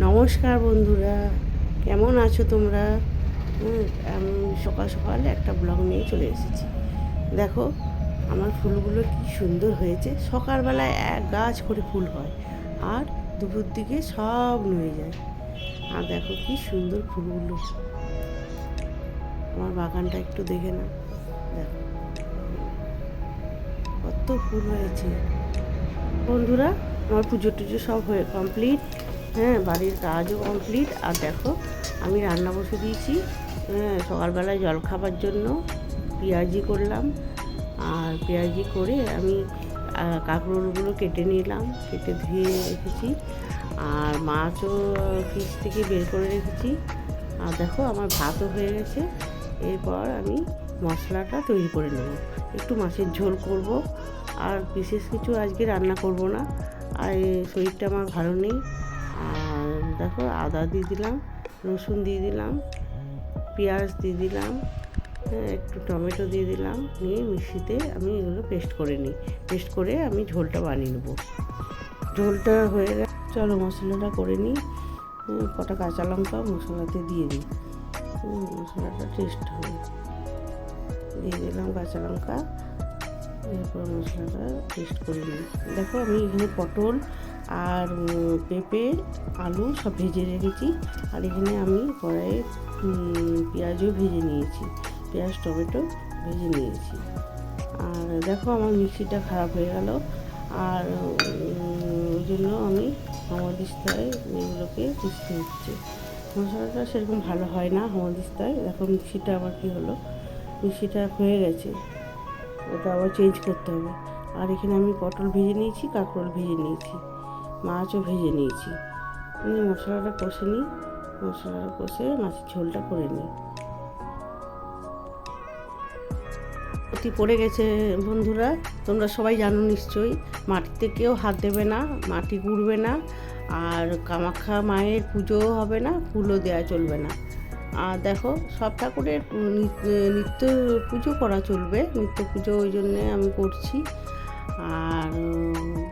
নমস্কার বন্ধুরা, কেমন আছো তোমরা? আমি সকাল সকাল একটা ব্লগ নিয়ে চলে এসেছি। দেখো, আমার ফুলগুলো কি সুন্দর হয়েছে। সকালবেলায় এক গাছ করে ফুল হয়, আর দুপুর দিকে সব নুয়ে যায়। আর দেখো কি সুন্দর ফুলগুলো। আমার বাগানটা একটু দেখে না দেখো, কত ফুল হয়েছে। বন্ধুরা, আমার পুজো টুজো সব হয়ে কমপ্লিট হ্যাঁ বাড়ির কাজও কমপ্লিট আর দেখো, আমি রান্না বসে দিয়েছি। হ্যাঁ সকালবেলায় জল খাবার জন্য পেঁয়াজি করলাম। আর পেঁয়াজি করে আমি কাঁকরোলগুলো কেটে নিলাম, কেটে ধুয়ে রেখেছি। আর মাছও ফ্রিজ থেকে বের করে রেখেছি। আর দেখো, আমার ভাতও হয়ে গেছে। এরপর আমি মশলাটা তৈরি করে নেব। একটু মাছের ঝোল করব। আর বিশেষ কিছু আজকে রান্না করব না। আর শরীরটা আমার ভালো নেই। দেখো আদা দিয়ে দিলাম রসুন দিয়ে দিলাম পেঁয়াজ দিয়ে দিলাম হ্যাঁ, একটু টমেটো দিয়ে দিলাম নিয়ে মিক্সিতে আমি এগুলো পেস্ট করে নিই। পেস্ট করে আমি ঝোলটা বানিয়ে নেব। ঝোলটা হয়ে গেছে চলো মশলাটা করে নিই। কটা কাঁচা লঙ্কা মশলাতে দিয়ে দিই। মশলাটা টেস্ট হবে। দিয়ে দিলাম কাঁচা লঙ্কা। এরপর মশলাটা টেস্ট করে নিই। দেখো আমি এখানে পটল আর পেঁপে, আলু সব ভেজে রেখেছি। আর এখানে আমি কড়াইয়ে পেঁয়াজও ভেজে নিয়েছি। পেঁয়াজ, টমেটো ভেজে নিয়েছি। আর দেখো আমার মিক্সিটা খারাপ হয়ে গেল। আর ওই জন্য আমি হামাদিস্তায় এগুলোকে পিসতে হচ্ছে মশলাটা সেরকম ভালো হয় না হামাদিস্তায় দেখো মিক্সিটা আবার কী হলো? মিক্সিটা হয়ে গেছে। ওটা আবার চেঞ্জ করতে হবে। আর এখানে আমি পটল ভেজে নিয়েছি, কাঁকরোল ভেজে নিয়েছি। মাছও ভেজে নিয়েছি। নিয়ে মশলাটা কষে নিই। মশলাটা কষে মাছের ঝোলটা করে নিই। অতি পড়ে গেছে বন্ধুরা, তোমরা সবাই জানো নিশ্চয়ই, মাটিতে কেউ হাত দেবে না, মাটি গুড়বে না, আর কামাখ্যা মায়ের পুজোও হবে না, ফুলও দেওয়া চলবে না। আর দেখো, সব ঠাকুরের নিত্য পুজো করা চলবে, নিত্য পুজো ওই জন্যে আমি করছি। আর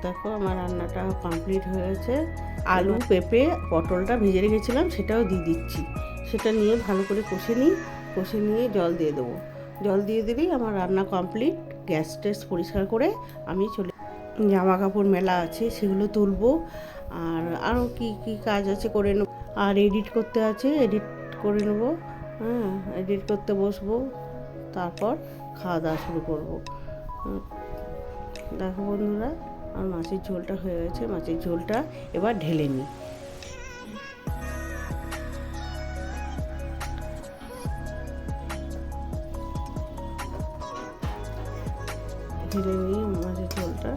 দেখো আমার রান্নাটা কমপ্লিট হয়েছে। আলু, পেঁপে, পটলটা ভেজে রেখেছিলাম, সেটাও দিয়ে দিচ্ছি। সেটা নিয়ে ভালো করে কষে নিই। কষে নিয়ে জল দিয়ে দেবো। জল দিয়ে দিলেই আমার রান্না কমপ্লিট গ্যাস ট্যাস পরিষ্কার করে আমি চলে জামা কাপড় মেলা আছে, সেগুলো তুলবো। আর আরও কি কি কাজ আছে করে নেব। আর এডিট করতে আছে এডিট করে নেব। হ্যাঁ এডিট করতে বসবো। তারপর খাওয়া দাওয়া শুরু করব। দেখো বন্ধুরা। আর মাছের ঝোলটা হয়ে গেছে, মাছের ঝোলটা এবার ঢেলে নিই। ঢেলে নিই মাছের ঝোলটা।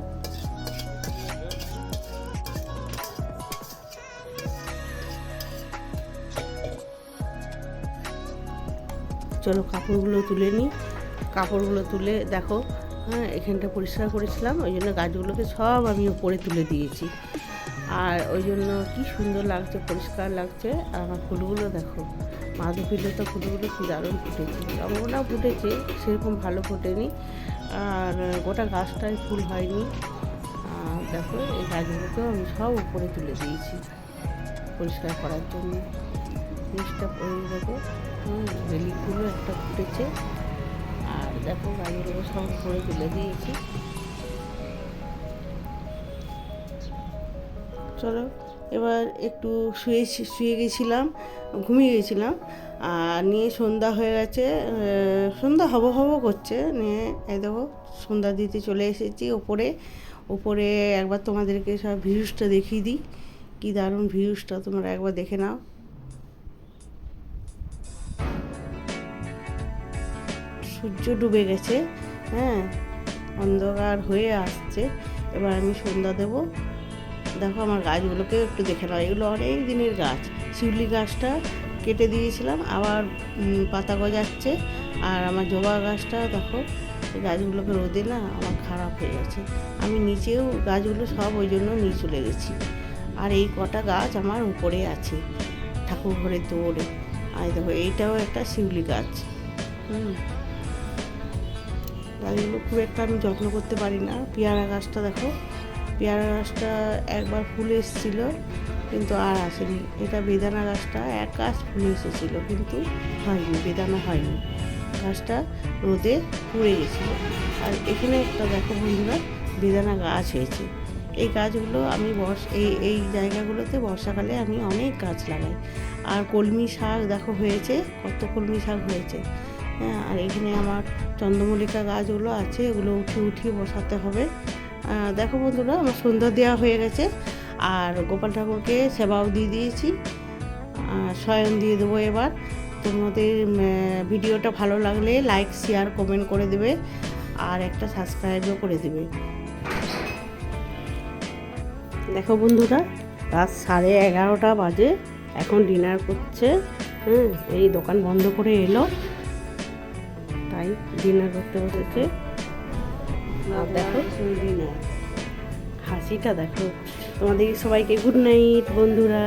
চলো কাপড়গুলো তুলে নিই। কাপড়গুলো তুলে দেখো হ্যাঁ এখানটা পরিষ্কার করেছিলাম, ওই জন্য গাছগুলোকে সব আমি উপরে তুলে দিয়েছি। আর ওই জন্য কি সুন্দর লাগছে, পরিষ্কার লাগছে। আর আমার ফুলগুলো দেখো মাধবীলতা ফুলগুলো কি দারুণ ফুটেছে। রঙনা ফুটেছে, সেরকম ভালো ফোটেনি। আর গোটা গাছটায় ফুল হয়নি। আর দেখো, এই গাছগুলোকেও আমি সব উপরে তুলে দিয়েছি, পরিষ্কার করার জন্য। জিনিসটা পরে দেবো হুম একটা ফুটেছে। দেখো সব উপরে তুলে দিয়েছি। চলো, এবার একটু শুয়ে শুয়ে গেছিলাম, ঘুমিয়ে গেছিলাম, আর নিয়ে সন্ধ্যা হয়ে গেছে সন্ধ্যা হব হব করছে, নিয়ে এই দেখো সন্ধ্যা দিতে চলে এসেছি ওপরে। ওপরে একবার তোমাদেরকে সব ভিউজটা দেখিয়ে দিই। কী দারুণ ভিউজটা তোমরা একবার দেখে নাও। সূর্য ডুবে গেছে হ্যাঁ? অন্ধকার হয়ে আসছে। এবার আমি সন্ধ্যা দেবো। দেখো আমার গাছগুলোকে একটু দেখে নাও। এগুলো অনেক দিনের গাছ। শিউলি গাছটা কেটে দিয়েছিলাম, আবার পাতা গজাচ্ছে। আর আমার জবা গাছটা দেখো গাছগুলোকে রোদে না আমার খারাপ হয়ে গেছে। আমি নিচেও গাছগুলো সব ওই জন্য নিয়ে চলে গেছি। আর এই কটা গাছ আমার উপরে আছে, ঠাকুর ঘরের দৌড়ে আর দেখো, এইটাও একটা শিউলি গাছ। হুম। গাছগুলো খুব একটা আমি যত্ন করতে পারি না। পেয়ারা গাছটা দেখো, পেয়ারা গাছটা একবার ফুল এসেছিল, কিন্তু আর আসেনি। এটা বেদানা গাছটা, এক গাছ ফুল এসেছিল, কিন্তু হয়নি, বেদানা হয়নি। গাছটা রোদে পুড়ে গেছিল। আর এখানে একটা দেখো বন্ধুরা, বেদানা গাছ হয়েছে। এই গাছগুলো আমি বর্ষ, এই এই জায়গাগুলোতে বর্ষাকালে আমি অনেক গাছ লাগাই। আর কলমি শাক দেখো হয়েছে, কত কলমি শাক হয়েছে। হ্যাঁ আর এখানে আমার চন্দ্রমল্লিকা গাছগুলো আছে, এগুলো উঠিয়ে উঠিয়ে বসাতে হবে। দেখো বন্ধুরা, আমার সুন্দর দেওয়া হয়ে গেছে। আর গোপাল ঠাকুরকে সেবাও দিয়ে দিয়েছি। শয়ন দিয়ে দেবো এবার। তোমাদের ভিডিওটা ভালো লাগলে লাইক, শেয়ার, কমেন্ট করে দেবে। আর একটা সাবস্ক্রাইবও করে দেবে। দেখো বন্ধুরা, রাত সাড়ে এগারোটা বাজে। এখন ডিনার করছে। হুম, এই দোকান বন্ধ করে এলো। তাই ডিনার করতে বসেছে। দেখো হাসিটা দেখো। তোমাদের সবাইকে গুড নাইট বন্ধুরা।